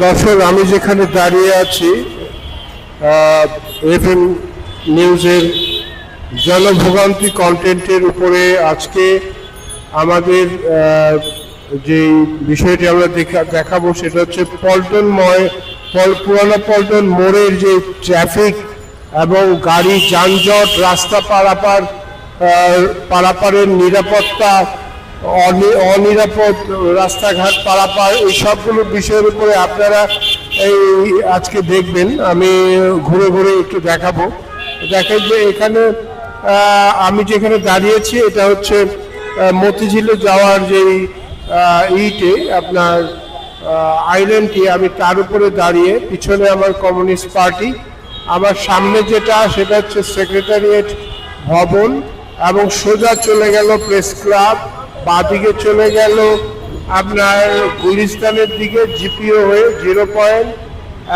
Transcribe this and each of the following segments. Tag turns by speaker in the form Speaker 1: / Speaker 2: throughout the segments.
Speaker 1: দর্শক, আমি যেখানে দাঁড়িয়ে আছি এফ এম নিউজের জনভোগান্তি কন্টেন্টের উপরে আজকে আমাদের যে বিষয়টি আমরা দেখা, দেখাবো সেটা হচ্ছে পল্টনময় পুরানো পল্টন মোড়ের যে ট্রাফিক এবং গাড়ি যানজট, রাস্তা পারাপার পারাপারের নিরাপত্তা অনিরাপদ রাস্তাঘাট, পারাপার, এই সবগুলো বিষয়ের উপরে আপনারা এই আজকে দেখবেন। আমি ঘুরে ঘুরে একটু দেখাবো। দেখেন যে এখানে আমি যেখানে দাঁড়িয়েছি, এটা হচ্ছে মতিঝিলে যাওয়ার যে ইটে আপনার আইল্যান্ডটি, আমি তার উপরে দাঁড়িয়ে পিছনে আমার কমিউনিস্ট পার্টি, আমার সামনে যেটা, সেটা হচ্ছে সেক্রেটারিয়েট ভবন, এবং সোজা চলে গেল প্রেস ক্লাব বাদিকে চলে গেল। আপনার গুলিস্তানের দিকে জিপিও হয়ে জিরো পয়েন্ট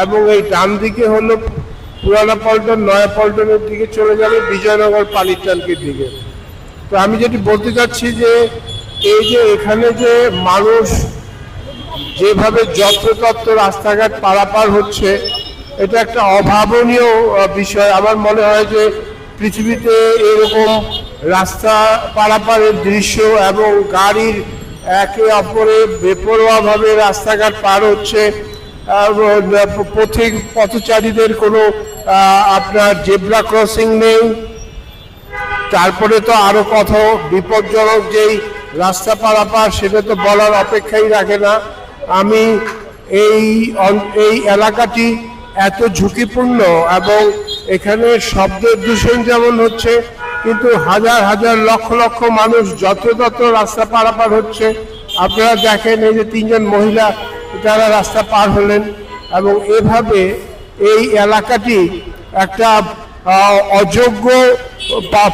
Speaker 1: এবং এই ডান দিকে হলো পুরানা পল্টন, নয়া পল্টনের দিকে চলে যাবে বিজয়নগর পানির ট্যাঙ্কির দিকে। তো আমি যেটি বলতে চাচ্ছি যে, এই যে এখানে যে মানুষ যেভাবে যত্রতত্র রাস্তাঘাট পারাপার হচ্ছে, এটা একটা অভাবনীয় বিষয়। আমার মনে হয় যে পৃথিবীতে এরকম রাস্তা পারাপারের দৃশ্য এবং গাড়ির একে অপরে বেপরোয়াভাবে রাস্তাঘাট পার হচ্ছে পথিক পথচারীদের কোনো আপনার জেব্রা ক্রসিং নেই। তারপরে তো আরও কত বিপজ্জনক যেই রাস্তা পারাপার, সেটা তো বলার অপেক্ষাই রাখে না। আমি এই এই এলাকাটি এত ঝুঁকিপূর্ণ এবং এখানে শব্দের দূষণ যেমন হচ্ছে কিন্তু হাজার হাজার লক্ষ লক্ষ মানুষ যত্রতত্র রাস্তা পারাপার হচ্ছে, আপনারা দেখেন এই যে তিনজন মহিলা যারা রাস্তা পার হলেন এবং এভাবে এই এলাকাটি একটা অযোগ্য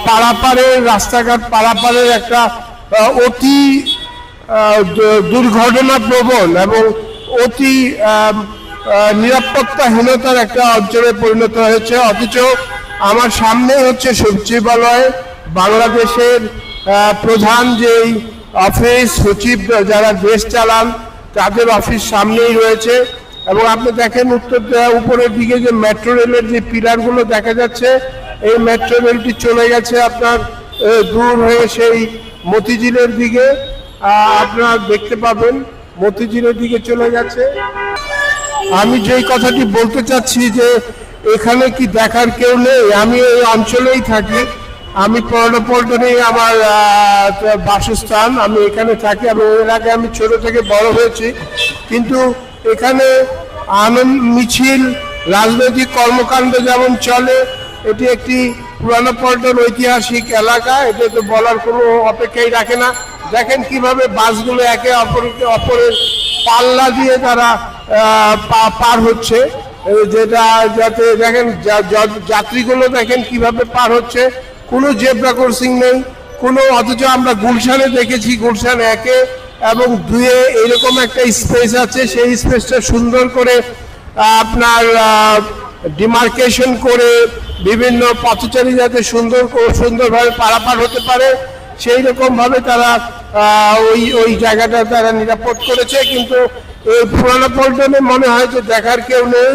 Speaker 1: পারাপারের, রাস্তাঘাট পারাপারের একটা অতি দুর্ঘটনা প্রবণ এবং অতি নিরাপত্তাহীনতার একটা অঞ্চলে পরিণত হয়েছে। অথচ আমার সামনে হচ্ছে সচিবালয়, বাংলাদেশের প্রধান যেই অফিস, সচিব যারা দেশ চালান, তাদের অফিস সামনেই রয়েছে। এবং আপনি দেখেন উত্তর উপরের দিকে যে মেট্রো রেলের যে পিলারগুলো দেখা যাচ্ছে, এই মেট্রো রেলটি চলে গেছে আপনার দূর হয়ে সেই মতিঝিলের দিকে। আপনারা দেখতে পাবেন, মতিঝিলের দিকে চলে গেছে। আমি যেই কথাটি বলতে চাচ্ছি যে এখানে কি দেখার কেউ নেই? আমি এই অঞ্চলেই থাকি। আমি পল্টনে আমার বাসস্থান, আমি এখানে থাকি আমি এর আগে আমি ছোট থেকে বড় হয়েছি। কিন্তু এখানে আনন্দ, মিছিল, রাজনৈতিক কর্মকাণ্ড যেমন চলে, এটি একটি পুরানো পল্টন ঐতিহাসিক এলাকা। এটা তো বলার কোনো অপেক্ষাই রাখে না। দেখেন কীভাবে বাসগুলো একে অপরকে, অপরের পাল্লা দিয়ে তারা পার হচ্ছে। যেটা যাতে দেখেন যাত্রীগুলো দেখেন কীভাবে পার হচ্ছে। কোনো জেব্রা ক্রসিং নেই, কোনো অথচ আমরা গুলশানে দেখেছি, গুলশান একে এবং দুয়ে এরকম একটা স্পেস আছে। সেই স্পেসটা সুন্দর করে আপনার ডিমার্কেশন করে বিভিন্ন পথচারী যাতে সুন্দর সুন্দরভাবে পারাপার হতে পারে। সেই রকমভাবে তারা ওই ওই জায়গাটা তারা নিরাপদ করেছে। কিন্তু এই পুরানো পল্টনে মনে হয় যে দেখার কেউ নেই।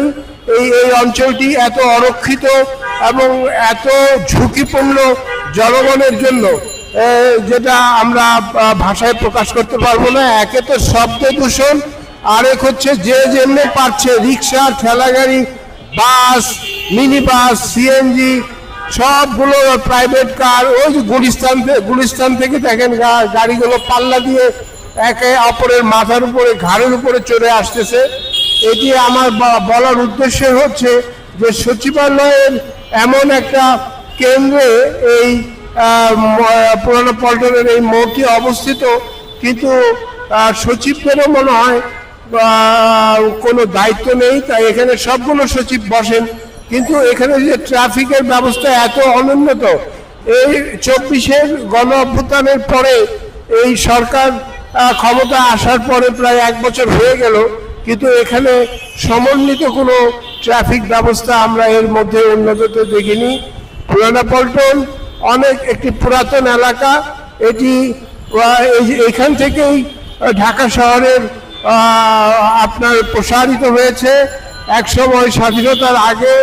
Speaker 1: এই এই অঞ্চলটি এত অরক্ষিত এবং এত ঝুঁকিপূর্ণ জনগণের জন্য যেটা আমরা ভাষায় প্রকাশ করতে পারব না। একে তো শব্দ দূষণ, আরেক হচ্ছে যে যেমনি পারছে রিক্সা ঠেলাগাড়ি বাস মিনি বাস সিএনজি, সবগুলো প্রাইভেট কার, ওই যে গুলিস্তান গুলিস্তান থেকে দেখেন গাড়িগুলো পাল্লা দিয়ে একে অপরের মাথার উপরে, ঘাড়ের উপরে চলে আসতেছে। এটি আমার বলার উদ্দেশ্য হচ্ছে যে সচিবালয়ের এমন একটা কেন্দ্রে এই পুরানো পল্টনের এই মোড়টি অবস্থিত, কিন্তু সচিবদেরও মনে হয় কোনো দায়িত্ব নেই, তাই এখানে সবগুলো সচিব বসেন। কিন্তু এখানে যে ট্রাফিকের ব্যবস্থা এত অনুন্নত, এই চব্বিশের গণ অভ্যুত্থানের পরে এই সরকার ক্ষমতা আসার পরে প্রায় এক বছর হয়ে গেল, কিন্তু এখানে সমন্বিত কোনো ট্রাফিক ব্যবস্থা আমরা এর মধ্যে উন্নততে দেখিনি। পুরানা পল্টন অনেক একটি পুরাতন এলাকা, এটি এখান থেকেই ঢাকা শহরের আপনার প্রসারিত হয়েছে। একসময় স্বাধীনতার আগে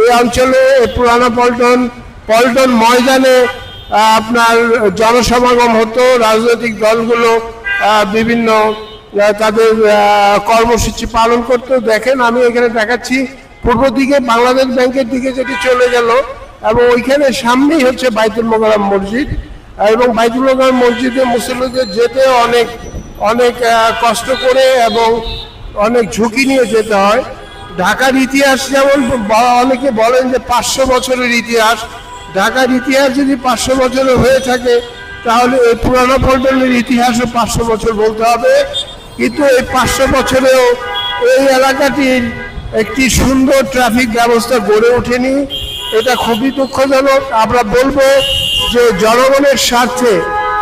Speaker 1: এই অঞ্চলে পুরানো পল্টন পল্টন ময়দানে আপনার জনসমাগম হতো, রাজনৈতিক দলগুলো বিভিন্ন তাদের কর্মসূচি পালন করতে দেখেন। আমি এখানে দেখাচ্ছি, পূর্ব দিকে বাংলাদেশ ব্যাংকের দিকে যেটি চলে গেল, এবং ওইখানে সামনেই হচ্ছে বাইতুল মোকাররম মসজিদ। এবং বাইতুল মোকাররম মসজিদে মুসলিমদের যেতে অনেক অনেক কষ্ট করে এবং অনেক ঝুঁকি নিয়ে যেতে হয়। ঢাকার ইতিহাস যেমন অনেকে বলেন যে পাঁচশো বছরের ইতিহাস। ঢাকার ইতিহাস যদি পাঁচশো বছরের হয়ে থাকে তাহলে এই পুরানো পল্টনের ইতিহাসও পাঁচশো বছর বলতে হবে। কিন্তু এই পাঁচশো বছরেও এই এলাকাটির একটি সুন্দর ট্রাফিক ব্যবস্থা গড়ে ওঠেনি। এটা খুবই দুঃখজনক। আমরা বলব যে জনগণের স্বার্থে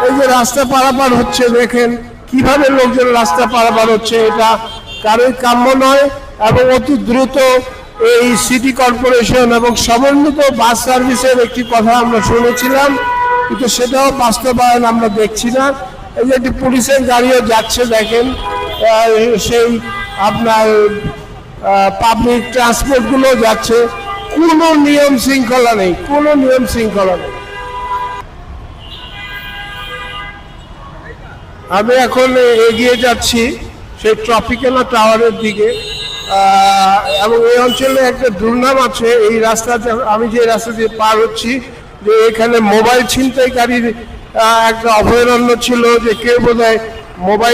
Speaker 1: এই যে রাস্তা পারাপার হচ্ছে, দেখেন কীভাবে লোকজন রাস্তা পারাপার হচ্ছে, এটা কারোই কাম্য নয় এবং অতি দ্রুত এই সিটি কর্পোরেশন এবং সমন্বিত বাস সার্ভিসের একটি কথা আমরা শুনেছিলাম। কিন্তু সেটাও বাস্তবায়ন আমরা দেখছি না। এই যে একটি পুলিশের গাড়িও যাচ্ছে, দেখেন। সেই আপনার পাবলিক ট্রান্সপোর্টগুলো যাচ্ছে। কোনো নিয়ম শৃঙ্খলা নেই, কোনো নিয়ম শৃঙ্খলা নেই। আমি এখন এগিয়ে যাচ্ছি সেই ট্রপিক্যালা টাওয়ারের দিকে। এবং এই অঞ্চলে একটা দুর্নাম আছে। এই রাস্তাতে আমি যে রাস্তা দিয়ে পার হচ্ছি যে এখানে মোবাইল ছিনতাইকারীর একটা অভয়ারণ্য ছিল যে কেউ বোধ মোবাইল